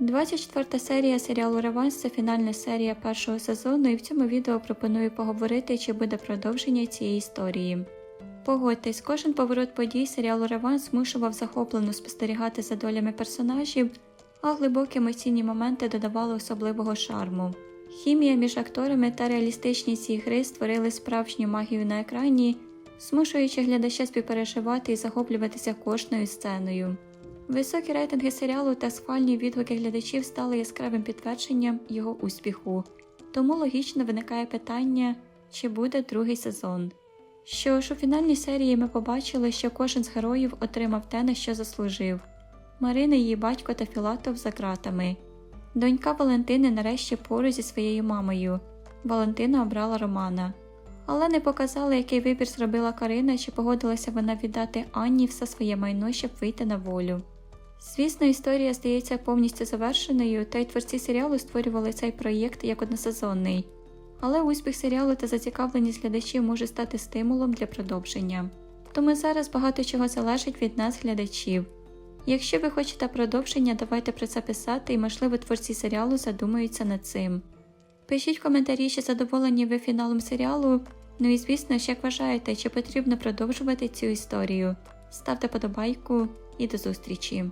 24 серія серіалу Реванс це фінальна серія першого сезону, і в цьому відео пропоную поговорити, чи буде продовження цієї історії. Погодьтесь, кожен поворот подій серіалу Реванс змушував захоплено спостерігати за долями персонажів, а глибокі емоційні моменти додавали особливого шарму. Хімія між акторами та реалістичність цієї гри створили справжню магію на екрані, змушуючи глядача співпереживати і захоплюватися кожною сценою. Високі рейтинги серіалу та схвальні відгуки глядачів стали яскравим підтвердженням його успіху, тому логічно виникає питання, чи буде другий сезон. Що ж, у фінальній серії ми побачили, що кожен з героїв отримав те, на що заслужив. Марина, її батько та Філатов за ґратами. Донька Валентини нарешті поруч зі своєю мамою. Валентина обрала Романа. Але не показали, який вибір зробила Карина, чи погодилася вона віддати Анні все своє майно, щоб вийти на волю. Звісно, історія здається повністю завершеною, та й творці серіалу створювали цей проєкт як односезонний. Але успіх серіалу та зацікавленість глядачів може стати стимулом для продовження. Тому зараз багато чого залежить від нас, глядачів. Якщо ви хочете продовження, давайте про це писати, і можливо творці серіалу задумаються над цим. Пишіть в коментарі, чи задоволені ви фіналом серіалу. Ну і звісно ж, як вважаєте, чи потрібно продовжувати цю історію. Ставте подобайку і до зустрічі!